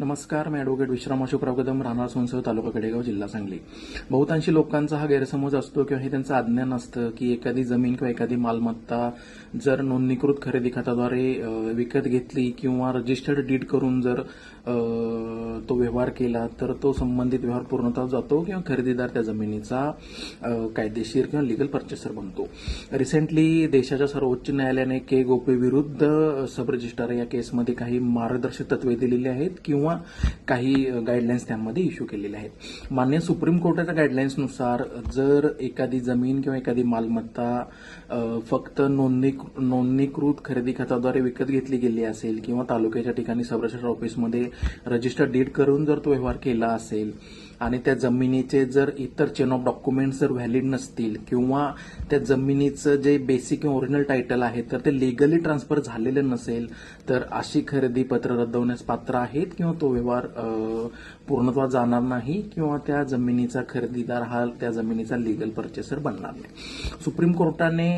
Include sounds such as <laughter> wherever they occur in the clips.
नमस्कार मी ॲडव्होकेट विश्राम अशोकराव कदम राहणार सोनसह तालुका कडेगाव जिल्हा सांगली. बहुतांशी लोकांचा हा गैरसमज असतो किंवा हे त्यांचं अज्ञान असतं की एखादी जमीन किंवा एखादी मालमत्ता जर नोंदणीकृत खरेदी खात्याद्वारे विकत घेतली किंवा रजिस्टर्ड डीड करून जर तो व्यवहार केला तर तो संबंधित व्यवहार पूर्णतः जातो किंवा खरेदीदार त्या जमिनीचा कायदेशीर किंवा लिगल पर्चेसर बनतो. रिसेंटली देशाच्या सर्वोच्च न्यायालयाने के गोपे विरुद्ध सब रजिस्ट्रार या केसमध्ये काही मार्गदर्शक तत्वे दिलेली आहेत किंवा काही गाईडलाईन्स त्यामध्ये इश्यू केलेले आहेत. मान्य सुप्रीम कोर्टाच्या गाईडलाईन्सनुसार जर एखादी जमीन किंवा एखादी मालमत्ता फक्त नोंदणी नोंदणीकृत खरेदी खात्याद्वारे विकत घेतली गेली असेल किंवा तालुक्याच्या ठिकाणी संरक्षण ऑफिसमध्ये रजिस्टर डीड करून जर तो व्यवहार केला असेल आणि त्या जमिनीचे जर इतर चेन ऑफ डॉक्युमेंट्स जर व्हॅलिड नसतील किंवा त्या जमिनीचं जे बेसिक किंवा ओरिजिनल टायटल आहे तर ते लिगली ट्रान्सफर झालेलं नसेल तर अशी खरेदी पत्र रद्द होण्यास पात्र आहेत किंवा तो व्यवहार पूर्णत्वा जाणार नाही किंवा त्या जमिनीचा खरेदीदार हा त्या जमिनीचा लिगल परचेसर बनणार नाही. सुप्रीम कोर्टाने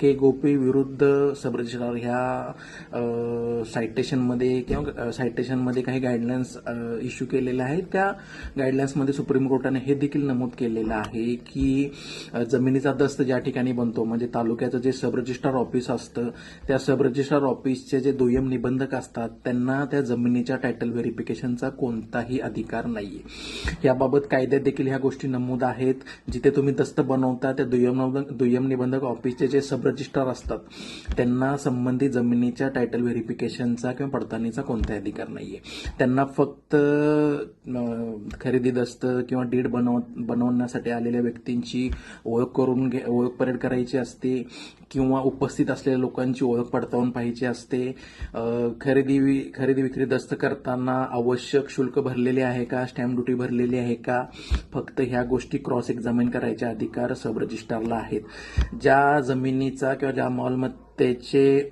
के गोपी विरुद्ध सब रजिस्ट्रार ह्या सायटेशनमध्ये किंवा सायटेशनमध्ये काही गाईडलाईन्स इश्यू केलेल्या आहेत. त्या गाईडलाईन्समध्ये सुप्रीम कोर्टाने हे देखील नमूद केलेलं आहे की जमिनीचा दस्त ज्या ठिकाणी बनतो म्हणजे तालुक्याचं जे सब रजिस्ट्रार ऑफिस असतं त्या सब रजिस्ट्रार ऑफिसचे जे दुय्यम निबंधक असतात त्यांना त्या जमिनीच्या टायटल व्हेरिफिकेशनचा कोणताही अधिकार नाहीये. याबाबत कायद्यात देखील ह्या गोष्टी नमूद आहेत. जिथे तुम्ही दस्त बनवता त्या दुय्यम दुय्यम निबंधक ऑफिसचे जे सब रजिस्ट्रार असतात त्यांना संबंधित जमिनीच्या टायटल व्हेरिफिकेशनचा किंवा पडताळणीचा कोणताही अधिकार नाहीये. त्यांना फक्त खरेदीदस्त किंवा डीड बनव बनवण्यासाठी आलेल्या व्यक्तींची ओळख करून घे ओळख परेड करायची असते किंवा उपस्थित असलेल्या लोकांची ओळख पडताळून पाहिजे असते. खरेदी वि- खरेदी विक्री दस्त करताना आवश्यक शुल्क भरलेले आहे का? स्टॅम्प ड्युटी भरलेली आहे का? फक्त ह्या गोष्टी क्रॉस एक्झामिन करायचे अधिकार सब रजिस्ट्रारला आहेत. ज्या जमिनीचा किंवा ज्या मालमत्तेचे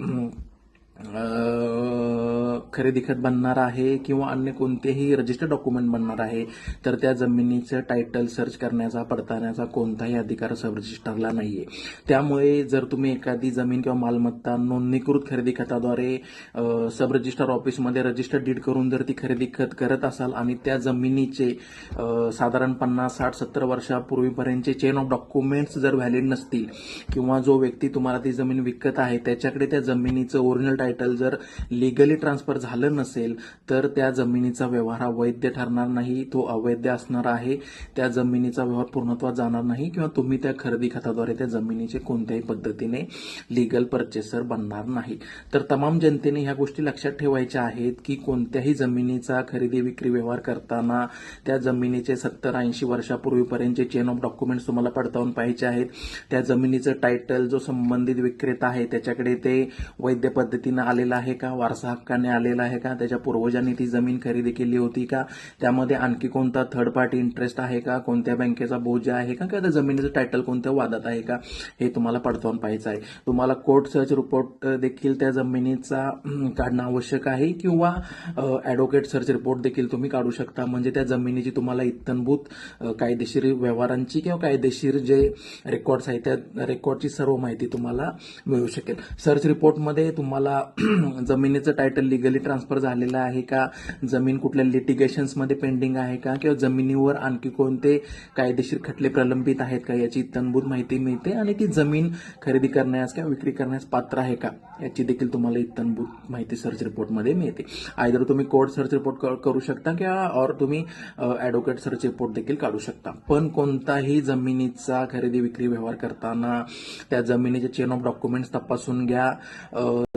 खरेदी खत बनणार आहे किंवा अन्य कोणतेही रजिस्टर डॉक्युमेंट बनणार आहे तर त्या जमिनीचं टायटल सर्च करण्याचा पडताळण्याचा कोणताही अधिकार सब रजिस्टरला नाहीये. त्यामुळे जर तुम्ही एखादी जमीन किंवा मालमत्ता नोंदणीकृत खरेदी खताद्वारे सब रजिस्टर ऑफिसमध्ये रजिस्टर डीड करून जर ती खरेदी खत करत असाल आणि त्या जमिनीचे साधारण पन्नास साठ सत्तर वर्षापूर्वीपर्यंतचे चेन ऑफ डॉक्युमेंट्स जर व्हॅलिड नसतील किंवा जो व्यक्ती तुम्हाला ती जमीन विकत आहे त्याच्याकडे त्या जमिनीचं ओरिजिनल टायटल जर लिगली ट्रान्सफर झालं नसेल तर त्या जमिनीचा व्यवहार हा वैध ठरणार नाही तो अवैध असणार आहे. त्या जमिनीचा व्यवहार पूर्णत्वात जाणार नाही किंवा तुम्ही त्या खरेदी खताद्वारे त्या जमिनीचे कोणत्याही पद्धतीने लिगल परचेसर बनणार नाही. तर तमाम जनतेने ह्या गोष्टी लक्षात ठेवायच्या आहेत की कोणत्याही जमिनीचा खरेदी विक्री व्यवहार करताना त्या जमिनीचे सत्तर ऐंशी वर्षापूर्वीपर्यंतचे चेन ऑफ डॉक्युमेंट्स तुम्हाला पडताळून पाहिजे आहेत त्या जमिनीचं टायटल जो संबंधित विक्रेता आहे त्याच्याकडे ते वैध पद्धतीनं आलेलं आहे का? वारसा हक्काने आलेला आहे का? त्याच्या पूर्वजांनी ती जमीन खरेदी केली होती का? त्यामध्ये आणखी कोणता थर्ड पार्टी इंटरेस्ट आहे का? कोणत्या बँकेचा बोज आहे का? किंवा त्या जमिनीचं टायटल कोणत्या वादात आहे का? हे तुम्हाला पडताळून पाहायचं आहे. तुम्हाला कोर्ट सर्च रिपोर्ट देखील त्या जमिनीचा काढणं आवश्यक आहे किंवा ॲडव्होकेट सर्च रिपोर्ट देखील तुम्ही काढू शकता. म्हणजे त्या जमिनीची तुम्हाला इत्तनभूत कायदेशीर व्यवहारांची किंवा कायदेशीर जे रेकॉर्ड्स आहेत त्या रेकॉर्डची सर्व माहिती तुम्हाला मिळू शकेल. सर्च रिपोर्टमध्ये तुम्हाला जमिनीचं टायटल लिगली ट्रान्सफर झालेला आहे का? जमीन कुठल्या लिटिगेशन्समध्ये पेंडिंग आहे का? किंवा जमिनीवर आणखी कोणते कायदेशीर खटले प्रलंबित आहेत का? याची इत्तनभूत माहिती मिळते आणि ती जमीन खरेदी करण्यास किंवा विक्री करण्यास पात्र आहे का? याची देखील तुम्हाला इतनभूत माहिती सर्च रिपोर्टमध्ये मिळते. आयदर तुम्ही कोर्ट सर्च रिपोर्ट क- करू शकता किंवा और तुम्ही ॲडव्होकेट सर्च रिपोर्ट देखील काढू शकता. पण कोणताही जमिनीचा खरेदी विक्री व्यवहार करताना त्या जमिनीचे चेन ऑफ डॉक्युमेंट्स तपासून घ्या.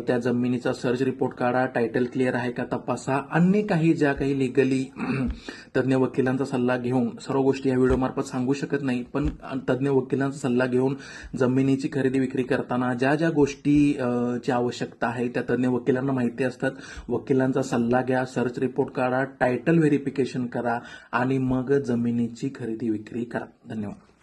त्या जमिनीचा सर्च रिपोर्ट काढा टायटल क्लिअर आहे का तपासा. अन्य काही ज्या काही लिगली <clears throat> तज्ज्ञ वकिलांचा सल्ला घेऊन सर्व गोष्टी या व्हिडिओमार्फत सांगू शकत नाही पण तज्ज्ञ वकिलांचा सल्ला घेऊन जमिनीची खरेदी विक्री करताना ज्या ज्या गोष्टी आवश्यकता आहे त्या तज्ज्ञ वकिलांना माहिती असतात. वकिलांचा सल्ला घ्या सर्च रिपोर्ट काढा टायटल व्हेरिफिकेशन करा आणि मग जमिनीची खरेदी विक्री करा. धन्यवाद.